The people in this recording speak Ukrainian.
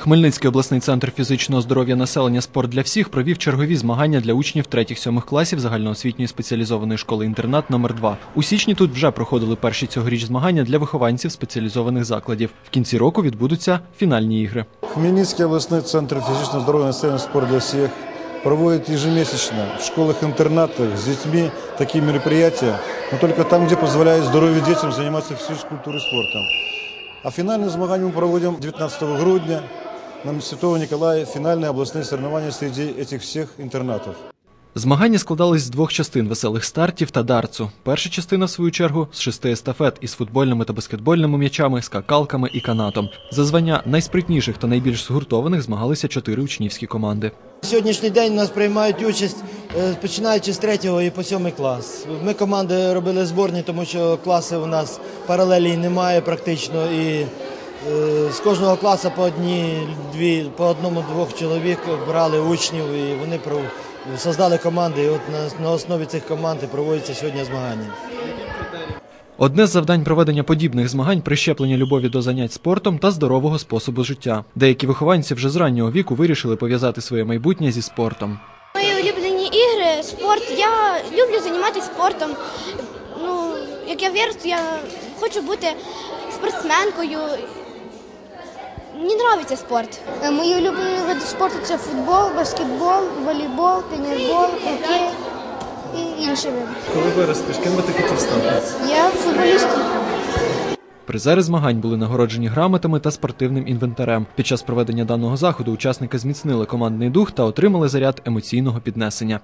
Хмельницький обласний центр фізичного здоров'я населення Спорт для всіх провів чергові змагання для учнів 3-7 класів загальноосвітньої спеціалізованої школи-інтернат номер 2 У січні тут вже проходили перші цьогоріч змагання для вихованців спеціалізованих закладів. В кінці року відбудуться фінальні ігри. Хмельницкий областной центр физического здоровья и населения спорт для всех проводит ежемесячно в школах-интернатах с детьми такие мероприятия, но только там, где позволяет здоровью детям заниматься физкультурой и спортом. А финальные змагания мы проводим 19 грудня на Святого Николая, финальные областные соревнования среди этих всех интернатов. Змагання складались з двох частин веселих стартів та дарцу. Перша частина, в свою чергу, з шести естафет із футбольними та баскетбольними м'ячами, скакалками і канатом. За звання найспритніших та найбільш згуртованих змагалися чотири учнівські команди. Сьогоднішній день у нас приймають участь е, починаючи з 3 і по 7 клас. Ми команди робили зборні, тому що класи у нас паралелі немає практично. І е, з кожного класу по одній, дві, по одному-двох чоловік брали учнів і вони про- создали команди. І от на, на основі цих команд і проводяться сьогодні змагання. Одне з завдань проведення подібних змагань прищеплення любові до занять спортом та здорового способу життя. Деякі вихованці вже з раннього віку вирішили пов'язати своє майбутнє зі спортом. Мої улюблені ігри, спорт. Я люблю займатися спортом. Ну, як я вірю, я хочу бути спортсменкою. Мені подобається спорт. Е, Мої улюблені види спорту це футбол, баскетбол, волейбол, пінербол, хокей і інші види. Коли виростеш, ким би ти хотів стати? Я футболіст. Призери змагань були нагороджені грамотами та спортивним інвентарем. Під час проведення даного заходу учасники зміцнили командний дух та отримали заряд емоційного піднесення.